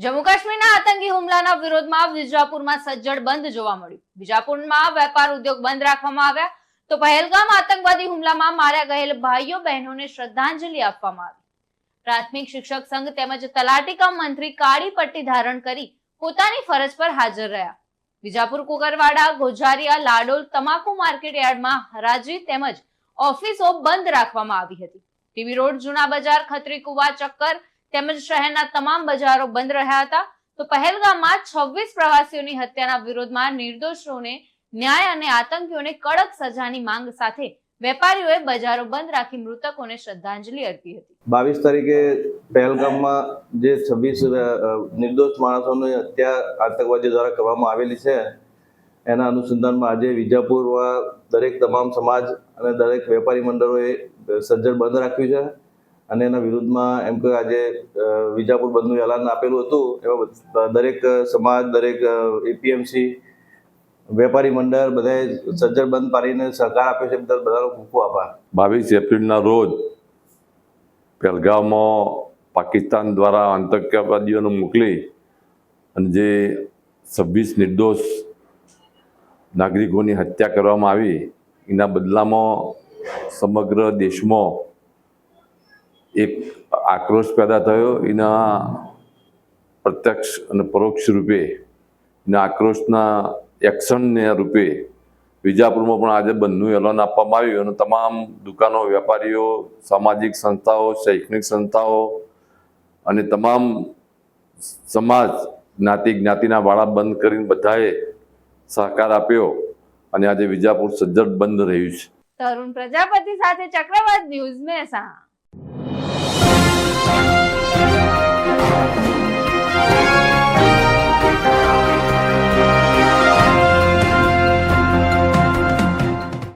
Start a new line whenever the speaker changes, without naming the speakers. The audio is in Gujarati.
જમ્મુ કાશ્મીરના આતંકી હુમલાના વિરોધમાં વિજાપુરમાં સજ્જડ બંધ જોવા મળ્યું. વિજાપુરમાં વેપાર ઉદ્યોગ બંધ રાખવામાં આવ્યા તો પહેલગામ આતંકવાદી હુમલામાં માર્યા ગયેલ ભાઈઓ બહેનોને શ્રદ્ધાંજલિ આપવામાં આવી. પ્રાથમિક શિક્ષક સંઘ તેમજ તલાટી મંત્રી કાળી પટ્ટી ધારણ કરી પોતાની ફરજ પર હાજર રહ્યા. વિજાપુર કુકરવાડા, ગોજારિયા, લાડોલ, તમાકુ માર્કેટ યાર્ડમાં હરાજી તેમજ ઓફિસો બંધ રાખવામાં આવી હતી. ટીવી રોડ, જૂના બજાર, ખત્રી કુવા, ચક્કર તેમજ શહેરના તમામ બજારો બંધ રહ્યા હતા. તો પહેલગામમાં છવ્વીસ પ્રવાસીઓની હત્યાના વિરોધમાં નિર્દોષોને ન્યાય અને આતંકીઓને કડક સજાની માંગ સાથે વેપારીઓએ બજારો બંધ રાખી મૃતકોને શ્રદ્ધાંજલિ અર્પી હતી.
બાવીસ તારીખે પહેલગામમાં જે છવ્વીસ નિર્દોષ માણસોની હત્યા આતંકવાદીઓ દ્વારા કરવામાં આવેલી છે, એના અનુસંધાનમાં આજે વિજાપુરમાં દરેક તમામ સમાજ અને દરેક વેપારી મંડળોએ સજ્જડ બંધ રાખ્યું છે. અને એના વિરુદ્ધમાં એમ કે આજે વિજાપુર બંધનું એલાન આપેલું હતું એમાં દરેક સમાજ, દરેક એપીએમસી વેપારી મંડળ બધાએ સજ્જડ બંધ પાડીને સહકાર આપ્યો છે બધા બધાનો ભૂખો આભાર.
બાવીસ એપ્રિલના રોજ પહેલગામમાં પાકિસ્તાન દ્વારા આતંકવાદીઓને મોકલી અને જે છવ્વીસ નિર્દોષ નાગરિકોની હત્યા કરવામાં આવી, એના બદલામાં સમગ્ર દેશમાં એક આક્રોશ પેદા થયો. એના પ્રત્યક્ષ અને પરોક્ષ રૂપે, એના આક્રોશના એક્શનને રૂપે વિજાપુરમાં પણ આજે બંધનું એલાન આપવામાં આવ્યું અને તમામ દુકાનો, વેપારીઓ, સામાજિક સંસ્થાઓ, શૈક્ષણિક સંસ્થાઓ અને તમામ સમાજ, જ્ઞાતિ, જ્ઞાતિના વાળા બંધ કરીને બધાએ સહકાર આપ્યો અને આજે વિજાપુર સજ્જડ બંધ રહ્યું છે.
તરુણ પ્રજાપતિ સાથે ચક્રવાત ન્યૂઝ મહેસાણા.